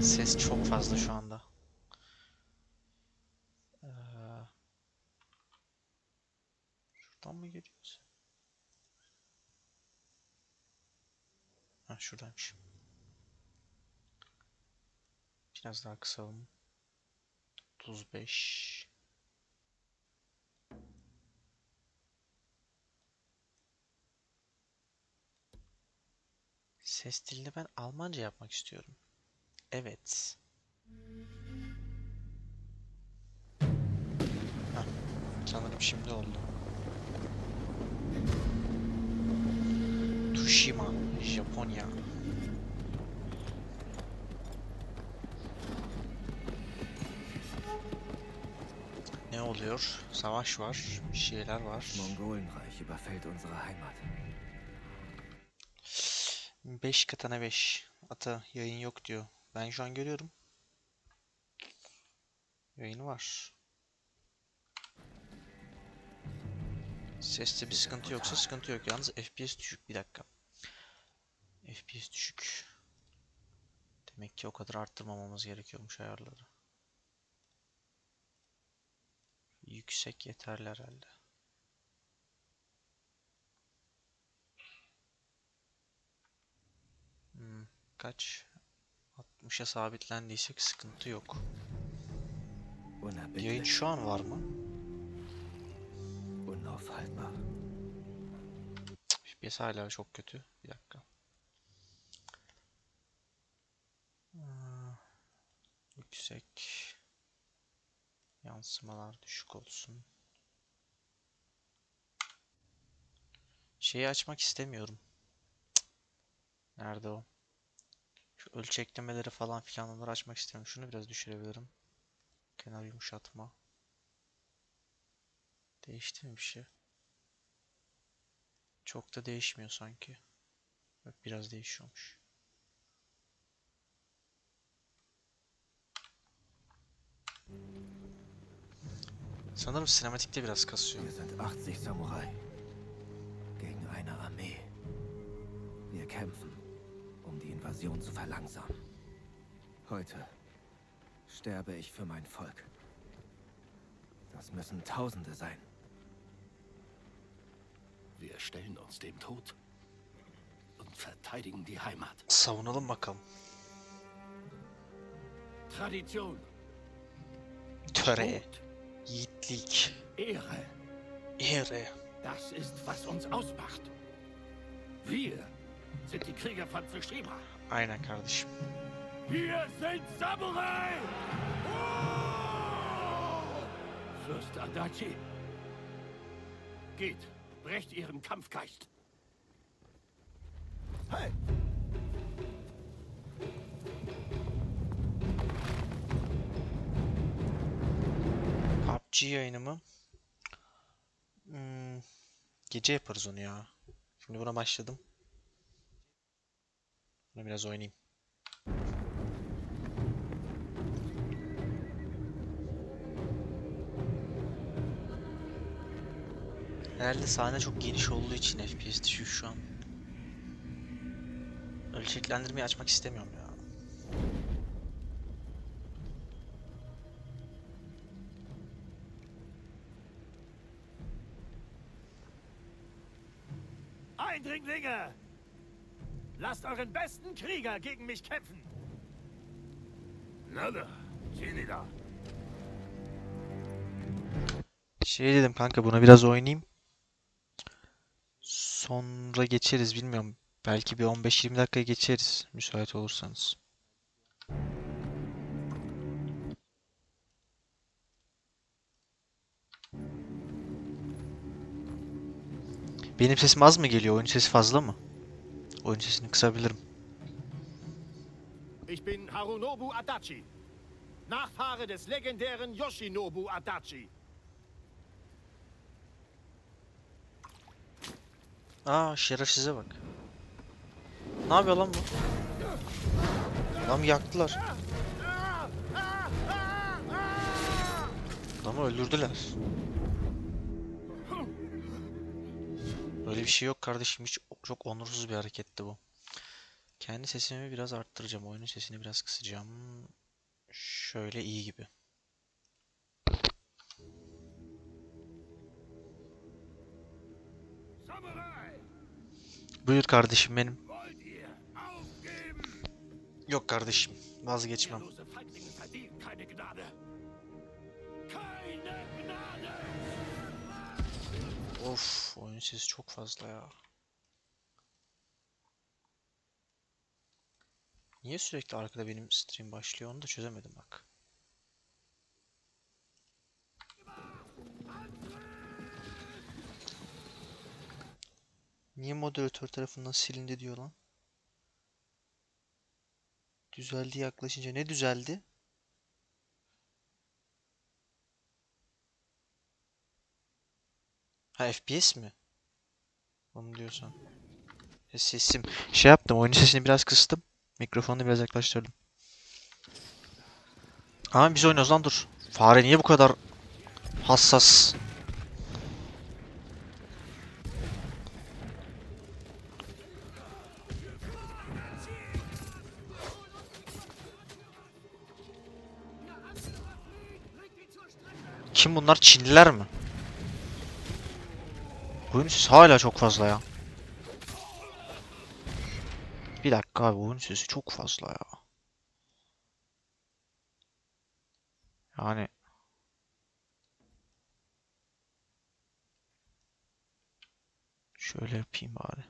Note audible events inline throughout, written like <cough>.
Ses çok fazla şu anda. Ee, şuradan mı geliyoruz? Ha şuradaymış. Biraz daha kısalım. 35. Ses dilini ben Almanca yapmak istiyorum. Evet. Heh, sanırım şimdi oldu. Tsushima, Japonya. Ne oluyor? Savaş var, bir şeyler var. Mongolenreich überfällt unsere Heimat. 5 katana 5. Ata yayın yok diyor. Ben şu an görüyorum. Yayını var. Seste bir sıkıntı yoksa sıkıntı yok. Yalnız FPS düşük. Bir dakika. FPS düşük. Demek ki o kadar arttırmamamız gerekiyormuş ayarları. Yüksek yeterli herhalde. Hmm, kaç? 60'a sabitlendiysek sıkıntı yok. Yayın şu an var mı? FPS hala çok kötü. Bir dakika. Aa, Yüksek. Yansımalar düşük olsun. Şeyi açmak istemiyorum. Nerede o? Şu ölçeklemeleri falan filan onları açmak istemiyorum. Şunu biraz düşürebilirim. Kenar yumuşatma. Değişti mi bir şey? Çok da değişmiyor sanki. Biraz değişiyormuş. Sanırım sinematikte biraz kasıyor. Wir sind 80 Samurai gegen eine Armee. Wir kämpfen, Invasion zu verlangsamen. Heute sterbe ich für mein Volk. Das müssen Tausende sein. Wir stellen uns dem Tod und verteidigen die Heimat. Savunalım bakalım. Tradition, Töre, yiğitlik, Ehre, ehre. das ist, was uns ausmacht. Wir sind die Krieger von Tsushima. Aynen kardeşim. Wir sind Samurai! Fürst Adachi, geht, brecht ihren Kampfgeist. Hey! PUBG yayını mı? Hmm, gece yaparız onu ya. Şimdi buna başladım. Bunu biraz oynayayım. Herhalde sahne çok geniş olduğu için FPS düşüyor şu an. Ölçeklendirmeyi açmak istemiyorum ya. Eindringlinge! Lasst euren besten Krieger gegen mich kämpfen! Nada, da. Şey dedim kanka buna biraz oynayayım. Sonra geçeriz bilmiyorum. Belki bir 15-20 dakika geçeriz müsait olursanız. Benim sesim az mı geliyor? Oyun sesi fazla mı? Oyun sesini kısabilirim. Ich bin Harunobu Adachi, Nachfahre des legendären Yoshinobu Adachi. Aa şerefsize bak. Ne yapıyor lan bu? Adamı yaktılar. Adamı öldürdüler. Öyle bir şey yok kardeşim. Hiç çok onursuz bir hareketti bu. Kendi sesimi biraz arttıracağım. Oyunun sesini biraz kısacağım. Şöyle iyi gibi. Buyur kardeşim benim. Yok kardeşim. Vazgeçmem. Of, oyun sesi çok fazla ya. Niye sürekli arkada benim stream başlıyor onu da çözemedim bak. Niye moderatör tarafından silindi diyor lan? Düzeldi yaklaşınca ne düzeldi? Ha FPS mi? Onu diyorsan. E, sesim. Şey yaptım oyunun sesini biraz kıstım. Mikrofonu biraz yaklaştırdım. Ama biz oynuyoruz lan dur. Fare niye bu kadar hassas? Kim bunlar? Çinliler mi? Oyun hala çok fazla ya. Bir dakika abi oyun sesi çok fazla ya. Yani şöyle yapayım bari.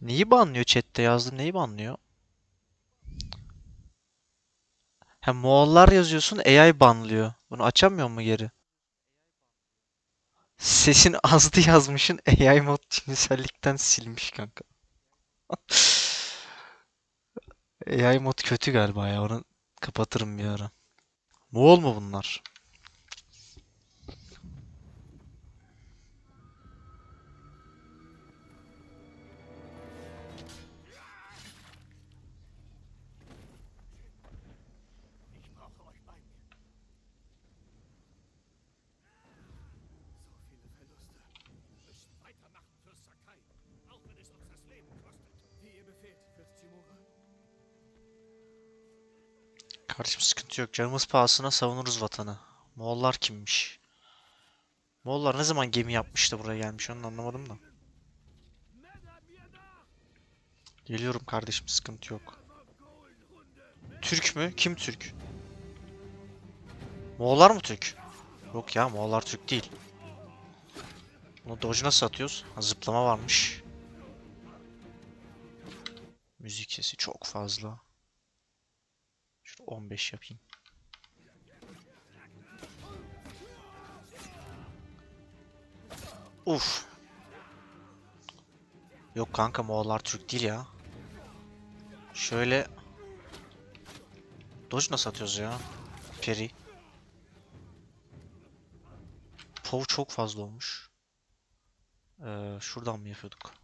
Neyi banlıyor chatte yazdım neyi banlıyor? Ha Moğollar yazıyorsun AI banlıyor. Bunu açamıyor mu geri? Sesin <laughs> azdı yazmışın AI mod cinsellikten silmiş kanka. <laughs> AI mod kötü galiba ya onu kapatırım bir ara. Moğol mu bunlar? Kardeşim sıkıntı yok. Canımız pahasına savunuruz vatanı. Moğollar kimmiş? Moğollar ne zaman gemi yapmıştı buraya gelmiş onu anlamadım da. Geliyorum kardeşim sıkıntı yok. Türk mü? Kim Türk? Moğollar mı Türk? Yok ya Moğollar Türk değil. Bunu Dodge nasıl atıyoruz? Ha, zıplama varmış. Müzik sesi çok fazla. Şunu 15 yapayım. Uf. Yok kanka Moğollar Türk değil ya. Şöyle Dodge nasıl atıyoruz ya? Peri. Pov çok fazla olmuş. Ee, şuradan mı yapıyorduk?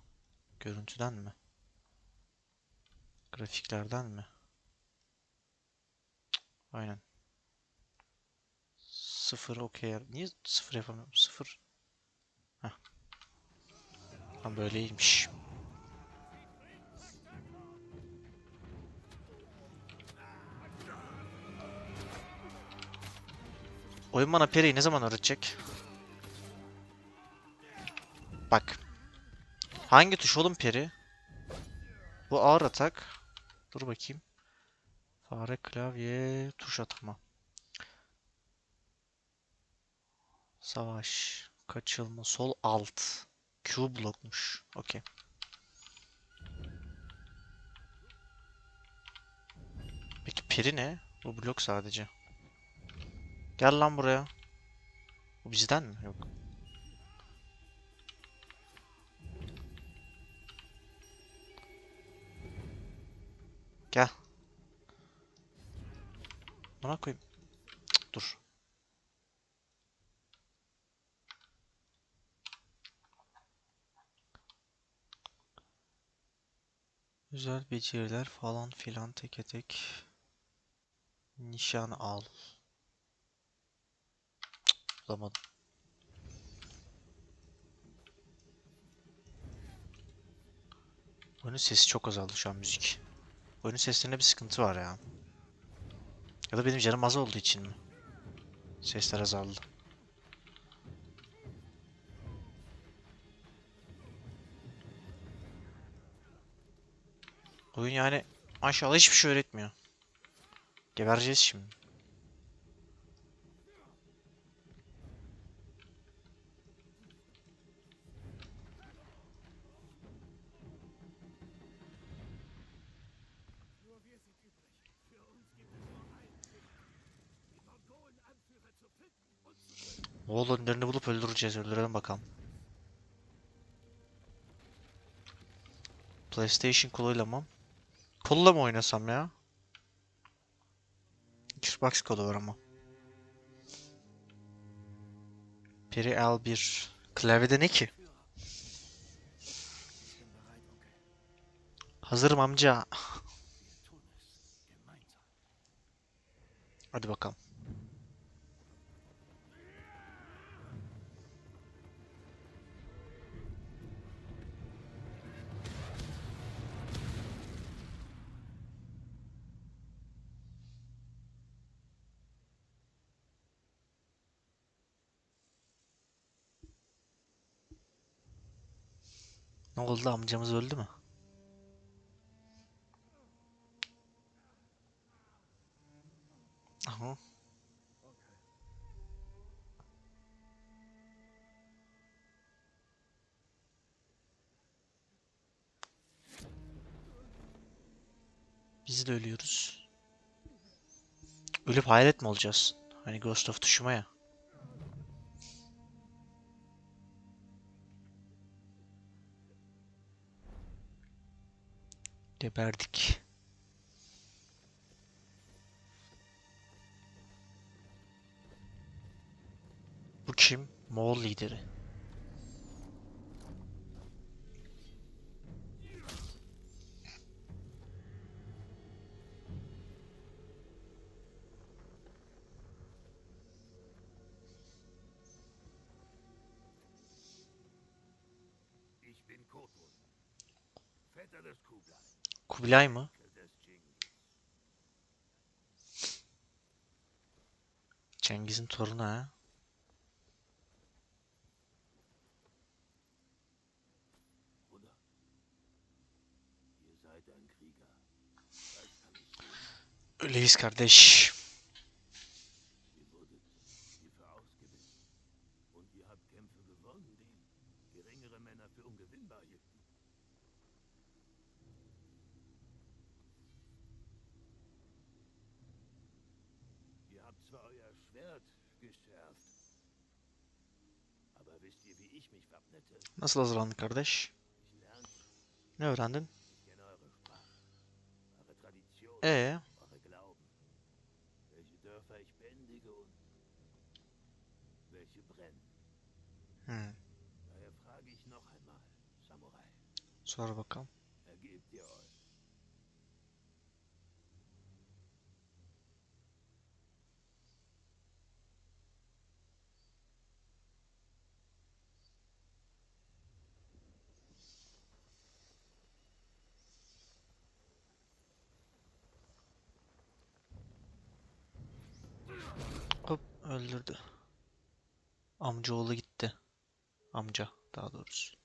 Görüntüden mi? Grafiklerden mi? Aynen. Sıfır okey. Niye sıfır yapamıyorum? Sıfır. Heh. Ha böyleymiş. Oyun bana Peri'yi ne zaman öğretecek? Bak. Hangi tuş oğlum Peri? Bu ağır atak. Dur bakayım. Fare, klavye, tuş atama. Savaş, kaçılma, sol alt. Q blokmuş. Okey. Peki peri ne? Bu blok sadece. Gel lan buraya. Bu bizden mi? Yok. Gel. Bana koyayım. Dur. Güzel beceriler falan filan teke tek. Nişan al. Cık, bulamadım. Bunun sesi çok azaldı şu an müzik. Oyunun seslerinde bir sıkıntı var ya. Ya da benim canım az olduğu için mi? Sesler azaldı. Oyun yani maşallah hiçbir şey öğretmiyor. Gebereceğiz şimdi. Moğol önlerini bulup öldüreceğiz. Öldürelim bakalım. PlayStation koluyla mı? Kolla mı oynasam ya? Xbox kolu var ama. Biri L1. Klavyede ne ki? Hazırım amca. Hadi bakalım. Ne oldu amcamız öldü mü? Aha. Biz de ölüyoruz. Ölüp hayalet mi olacağız? Hani Ghost of Tsushima ya. Geberdik. Bu kim? Moğol lideri. Kubilay mı? Cengiz'in torunu ha. Bruder. Ihr Nasıl hazırlandın kardeş? Ne öğrendin? Ee, eure Glauben, welche öldürdü. Amcaoğlu gitti. Amca daha doğrusu.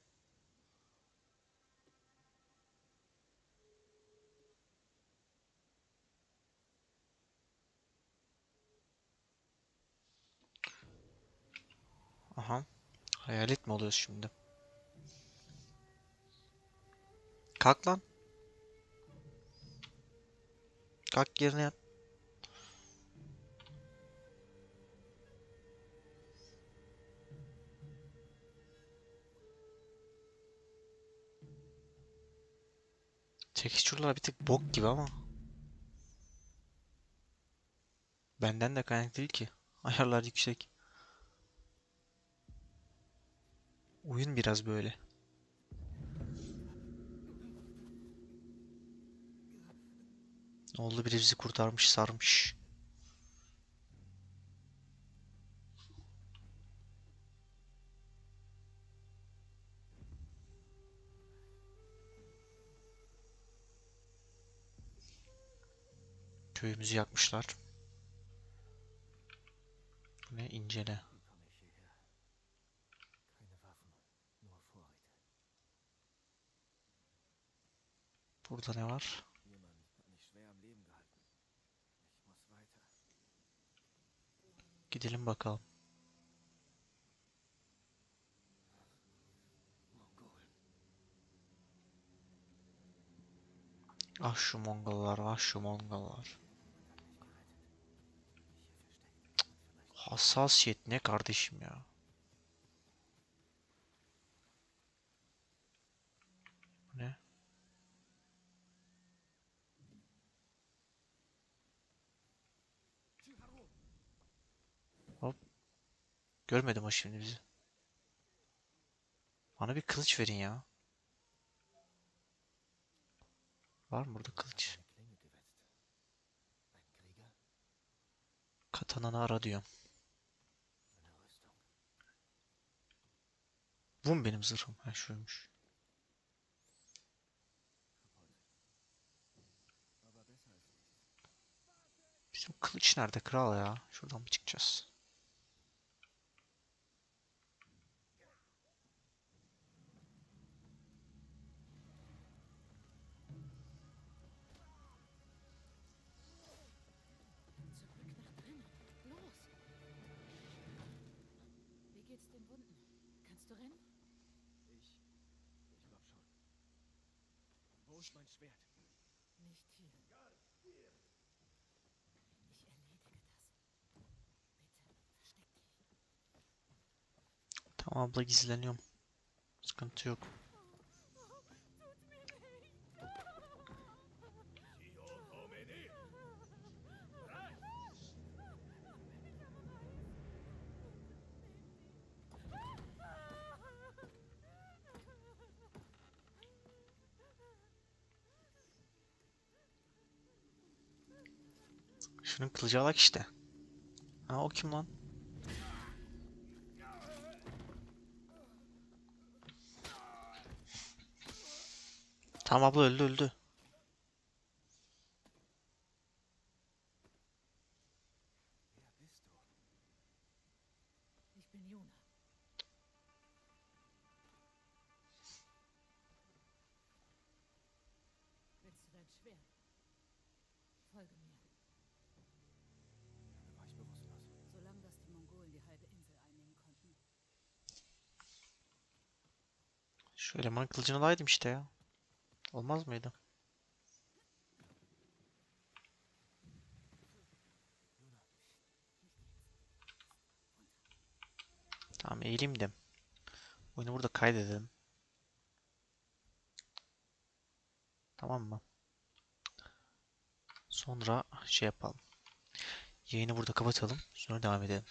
Aha. Hayalet mi oluyoruz şimdi? Kalk lan. Kalk yerine yat. Texture'lar bir tık bok gibi ama. Benden de kaynak değil ki. <laughs> Ayarlar yüksek. Oyun biraz böyle. Oldu biri bizi kurtarmış sarmış. Köyümüzü yakmışlar. Ne? İncele. Burada ne var? Gidelim bakalım. Ah şu Mongollar, ah şu Mongollar. Hassasiyet ne kardeşim ya? Ne? Hop. Görmedim o şimdi bizi. Bana bir kılıç verin ya. Var mı burada kılıç? Katananı ara diyor. Eine Rüstung. Bu mu benim zırhım? Ha şuymuş. Bizim kılıç nerede kral ya? Şuradan mı çıkacağız? İst mein Schwert? Nicht hier. Ich erledige das. Bitte, versteck dich. Tamam abla gizleniyorum. Sıkıntı yok. Şunun kılıcı alak işte. Ha o kim lan? Tamam abla öldü öldü. Şu elemanın kılıcını alaydım işte ya. Olmaz mıydı? Tamam eğileyim de. Oyunu burada kaydedelim. Tamam mı? Sonra şey yapalım. Yayını burada kapatalım. Sonra devam edelim.